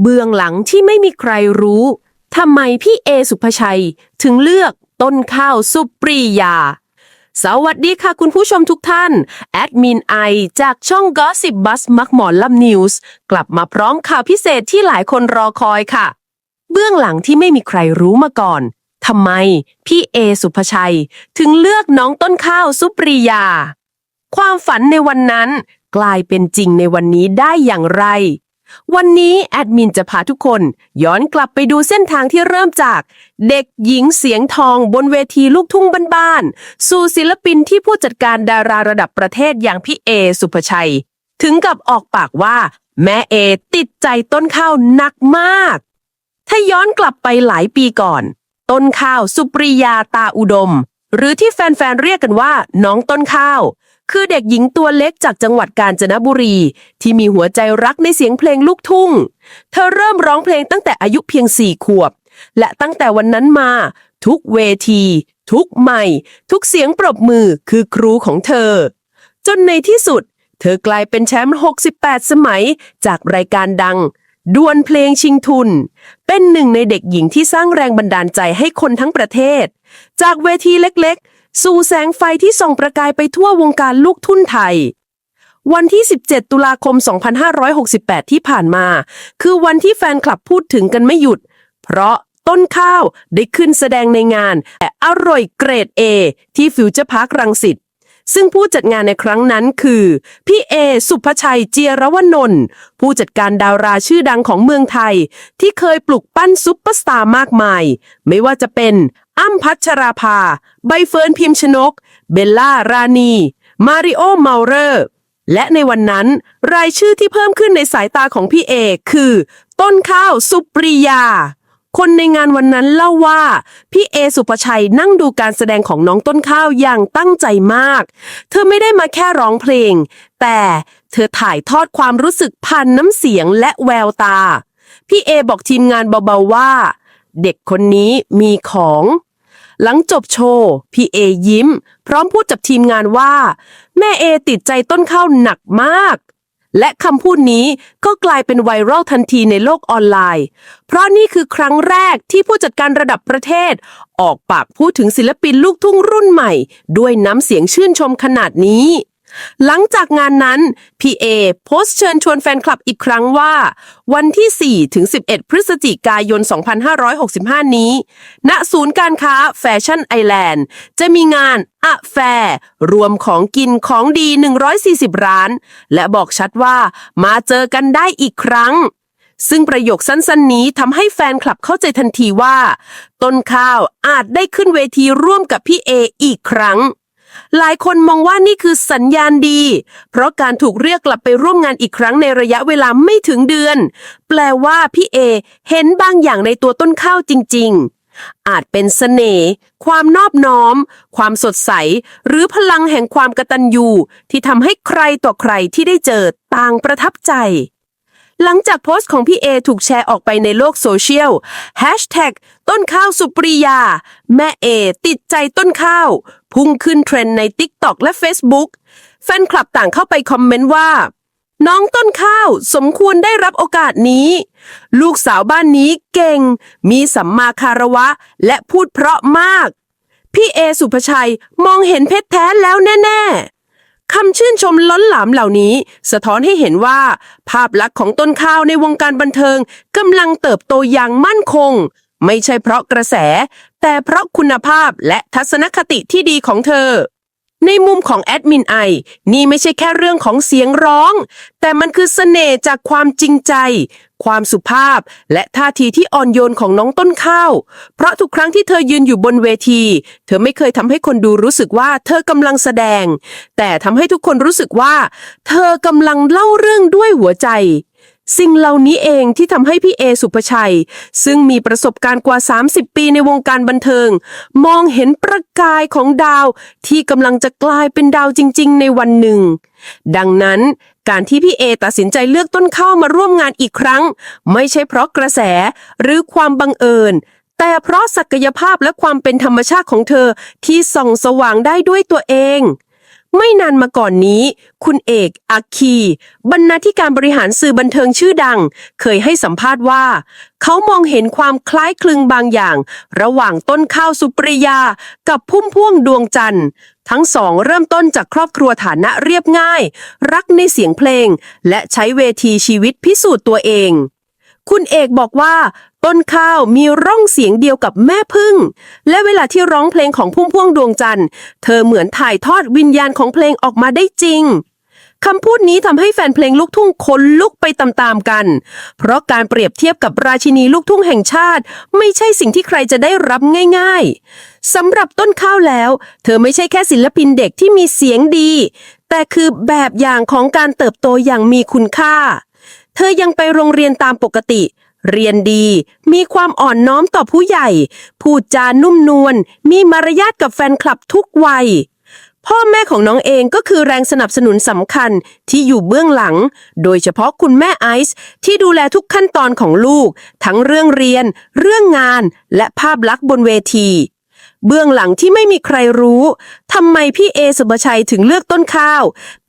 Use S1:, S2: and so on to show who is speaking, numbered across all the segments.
S1: เบื้องหลังที่ไม่มีใครรู้ทำไมพี่เอสุภชัยถึงเลือกต้นข้าวสุปรียา สวัสดีค่ะคุณผู้ชมทุกท่าน แอดมินไอจากช่อง Gossip Bus มักหมอนลำนิวส์กลับมาพร้อมข่าวพิเศษที่หลายคนรอคอยค่ะ เบื้องหลังที่ไม่มีใครรู้มาก่อนทำไมพี่เอสุภชัย ถึงเลือกน้องต้นข้าวสุปรียา ความฝันในวันนั้น กลายเป็นจริงในวันนี้ได้อย่างไร วันนี้แอดมินจะพาทุกคนย้อนกลับไปดูเส้นทางที่เริ่มจาก เด็กหญิงเสียงทองบนเวทีลูกทุ่งบ้านๆสู่ศิลปินที่ผู้จัดการดาราระดับประเทศอย่างพี่เอสุภชัย ถึงกับออกปากว่า แม่เอติดใจต้นข้าวหนักมาก ถ้าย้อนกลับไปหลายปีก่อน ต้นข้าวสุปริยาตาอุดม หรือที่แฟนๆเรียกกันว่า น้องต้นข้าว คือเด็กหญิงตัวเล็กจากจังหวัดกาญจนบุรี ที่มีหัวใจรักในเสียงเพลงลูกทุ่ง เธอเริ่มร้องเพลงตั้งแต่อายุเพียงสี่ขวบ และตั้งแต่วันนั้นมา ทุกเวที ทุกใหม่ทุกเสียงปรบมือคือครูของเธอ จนในที่สุด เธอกลายเป็นแชมป์ 68 สมัยจากรายการดังดวลเพลงชิงทุน เป็นหนึ่งในเด็กหญิงที่สร้างแรงบันดาลใจให้คนทั้งประเทศ จากเวทีเล็กๆ สู่แสงไฟที่ส่องประกายไปทั่ววงการลูกทุ่นไทย วันที่ 17 ตุลาคม 2568 ที่ผ่านมา คือวันที่แฟนคลับพูดถึงกันไม่หยุด เพราะต้นข้าวได้ขึ้นแสดงในงานแต่อร่อยเกรด A ที่ฟิวเจอร์พาร์ครังสิตซึ่งผู้จัดงานในครั้งนั้นคือ พี่เอ สุภชัยเจียรวนนท์ผู้จัดการดาราชื่อดังของเมืองไทย ที่เคยปลุกปั้นซุปเปอร์สตาร์มากมาย ไม่ว่าจะเป็น อ้ำพัชราภา ใบเฟิร์นพิมชนก เบลล่ารานี มาริโอเมาเรอร์และในวันนั้น รายชื่อที่เพิ่มขึ้นในสายตาของพี่เอคือ ต้นข้าวสุปริยา คนในงานวันนั้นเล่าว่า พี่เอสุภชัยนั่งดูการแสดงของน้องต้นข้าวอย่างตั้งใจมาก เธอไม่ได้มาแค่ร้องเพลง แต่เธอถ่ายทอดความรู้สึกผ่านน้ำเสียงและแววตา พี่เอบอกทีมงานเบาๆว่า เด็กคนนี้มีของ หลังจบโชว์พี่เอยิ้ม พร้อมพูดกับทีมงานว่า แม่เอติดใจต้นข้าวหนักมาก และคำพูดนี้ก็กลายเป็นไวรัลทันทีในโลกออนไลน์ เพราะนี่คือครั้งแรกที่ผู้จัดการระดับประเทศ ออกปากพูดถึงศิลปินลูกทุ่งรุ่นใหม่ ด้วยน้ำเสียงชื่นชมขนาดนี้ หลังจากงานนั้นพีเอโพสต์เชิญชวนแฟนคลับอีกครั้งว่า วันที่ 4 ถึง 11 พฤศจิกายน 2565 นี้ ณศูนย์การค้าแฟชั่นไอแลนด์ จะมีงานอะแฟร์รวมของกินของดี 140 ร้าน และบอกชัดว่ามาเจอกันได้อีกครั้งซึ่งประโยคสั้นๆ นี้ทำให้แฟนคลับเข้าใจทันทีว่า ต้นข้าวอาจได้ขึ้นเวทีร่วมกับพี่เออีกครั้ง หลายคนมองว่านี่คือสัญญาณดี เพราะการถูกเรียกกลับไปร่วมงานอีกครั้งในระยะเวลาไม่ถึงเดือน แปลว่าพี่เอ เห็นบางอย่างในตัวต้นข้าวจริง ๆ อาจเป็นเสน่ห์ความนอบน้อม ความสดใส หรือพลังแห่งความกระตัญญูที่ทำให้ใครต่อใครที่ได้เจอต่างประทับใจหลังจากโพสต์ของพี่เอถูกแชร์ออกไปในโลกโซเชียล ต้นข้าวสุปริยา แม่เอ ติดใจต้นข้าว พุ่งขึ้นเทรนด์ใน TikTok และ Facebook แฟนคลับต่างเข้าไปคอมเมนต์ว่า น้องต้นข้าวสมควรได้รับโอกาสนี้ ลูกสาวบ้านนี้เก่ง มีสัมมาคารวะ และพูดเพราะมาก พี่เอสุภชัยมองเห็นเพชรแท้แล้วแน่ ๆคำชื่นชมล้นหลามเหล่านี้ สะท้อนให้เห็นว่า ภาพลักษณ์ของต้นข้าวในวงการบันเทิงกำลังเติบโตอย่างมั่นคง ไม่ใช่เพราะกระแส แต่เพราะคุณภาพและทัศนคติที่ดีของเธอ ในมุมของแอดมินไอนี่ไม่ใช่แค่เรื่องของเสียงร้อง แต่มันคือเสน่ห์จากความจริงใจ ความสุภาพ และท่าทีที่อ่อนโยนของน้องต้นข้าว เพราะทุกครั้งที่เธอยืนอยู่บนเวที เธอไม่เคยทำให้คนดูรู้สึกว่าเธอกำลังแสดง แต่ทำให้ทุกคนรู้สึกว่า เธอกำลังเล่าเรื่องด้วยหัวใจ สิ่งเหล่านี้เองที่ทำให้พี่เอสุภชัย ซึ่งมีประสบการณ์กว่า 30 ปีในวงการบันเทิง มองเห็นประกายของดาว ที่กำลังจะกลายเป็นดาวจริง ๆ ในวันหนึ่ง ดังนั้นการที่พี่เอตัดสินใจเลือกต้นข้าวมาร่วมงานอีกครั้ง ไม่ใช่เพราะกระแสหรือความบังเอิญ แต่เพราะศักยภาพและความเป็นธรรมชาติของเธอที่ส่องสว่างได้ด้วยตัวเอง ไม่นานมาก่อนนี้ คุณเอกอัคคี บรรณาธิการบริหารสื่อบันเทิงชื่อดัง เคยให้สัมภาษณ์ว่า เขามองเห็นความคล้ายคลึงบางอย่าง ระหว่างต้นข้าวสุปริยา กับพุ่มพ่วงดวงจันทร์ ทั้งสองเริ่มต้นจากครอบครัวฐานะเรียบง่าย รักในเสียงเพลง และใช้เวทีชีวิตพิสูจน์ตัวเอง คุณเอกบอกว่า ต้นข้าวมีร่องเสียงเดียวกับแม่พึ่ง และเวลาที่ร้องเพลงของพุ่มพวงดวงจันทร์ เธอเหมือนถ่ายทอดวิญญาณของเพลงออกมาได้จริงคำพูดนี้ทำให้แฟนเพลงลูกทุ่งขนลุกไปตามๆกัน เพราะการเปรียบเทียบกับราชินีลูกทุ่งแห่งชาติ ไม่ใช่สิ่งที่ใครจะได้รับง่ายๆสำหรับต้นข้าวแล้ว เธอไม่ใช่แค่ศิลปินเด็กที่มีเสียงดี แต่คือแบบอย่างของการเติบโตอย่างมีคุณค่า เธอยังไปโรงเรียนตามปกติ เรียนดี มีความอ่อนน้อมต่อผู้ใหญ่ พูดจานุ่มนวล มีมารยาทกับแฟนคลับทุกวัย พ่อแม่ของน้องเองก็คือแรงสนับสนุนสำคัญที่อยู่เบื้องหลัง โดยเฉพาะคุณแม่ไอซ์ที่ดูแลทุกขั้นตอนของลูก ทั้งเรื่องเรียน เรื่องงาน และภาพลักษณ์บนเวที เบื้องหลังที่ไม่มีใครรู้ทำไมพี่เอสุบชัยถึงเลือกต้นข้าว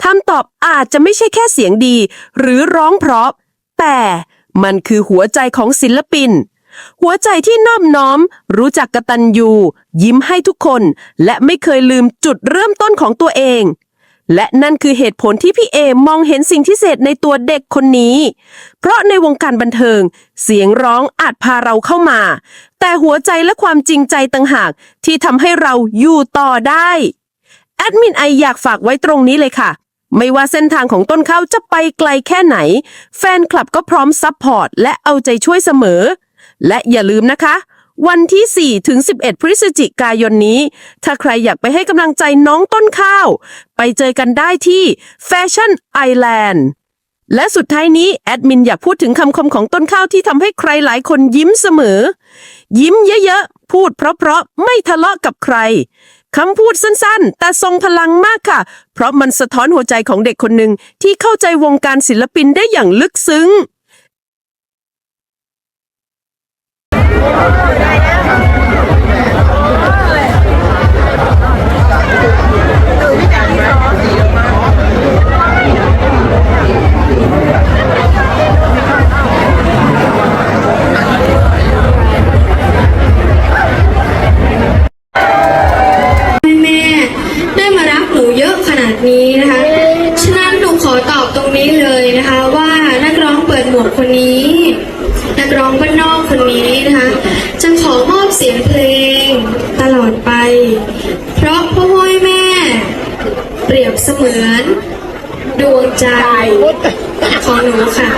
S1: คำตอบอาจจะไม่ใช่แค่เสียงดี หรือร้องเพราะ แต่มันคือหัวใจของศิลปิน หัวใจที่นอบน้อม รู้จักกระตันยูยิ้มให้ทุกคน และไม่เคยลืมจุดเริ่มต้นของตัวเอง และนั่นคือเหตุผลที่พี่เอมองเห็นสิ่งที่เศษในตัวเด็กคนนี้ เพราะในวงการบันเทิง เสียงร้องอาจพาเราเข้ามา แต่หัวใจและความจริงใจต่างหากที่ทำให้เราอยู่ต่อได้ แอดมินไออยากฝากไว้ตรงนี้เลยค่ะ ไม่ว่าเส้นทางของต้นข้าวจะไปไกลแค่ไหน แฟนคลับก็พร้อมซัพพอร์ตและเอาใจช่วยเสมอ และอย่าลืมนะคะ วันที่ 4 ถึง 11 พฤศจิกายนนี้ ถ้าใครอยากไปให้กำลังใจน้องต้นข้าว ไปเจอกันได้ที่ Fashion Island และสุดท้ายนี้แอดมินอยากพูดถึงคำคมของต้นข้าวที่ทำให้ใครหลายคนยิ้มเสมอ ยิ้มเยอะๆ พูดเพราะๆ ไม่ทะเลาะกับใครคำพูดสั้นๆ แต่ทรงพลังมากค่ะ เพราะมันสะท้อนหัวใจของเด็กคนหนึ่งที่เข้าใจวงการศิลปินได้อย่างลึกซึ้ง
S2: คนนี้นักร้องบ้านนอกคนนี้นะคะจึงขอมอบเสียงเพลงตลอดไป เพราะพ่อห้อยแม่ เปรียบเสมือน ดวงใจของหนูค่ะ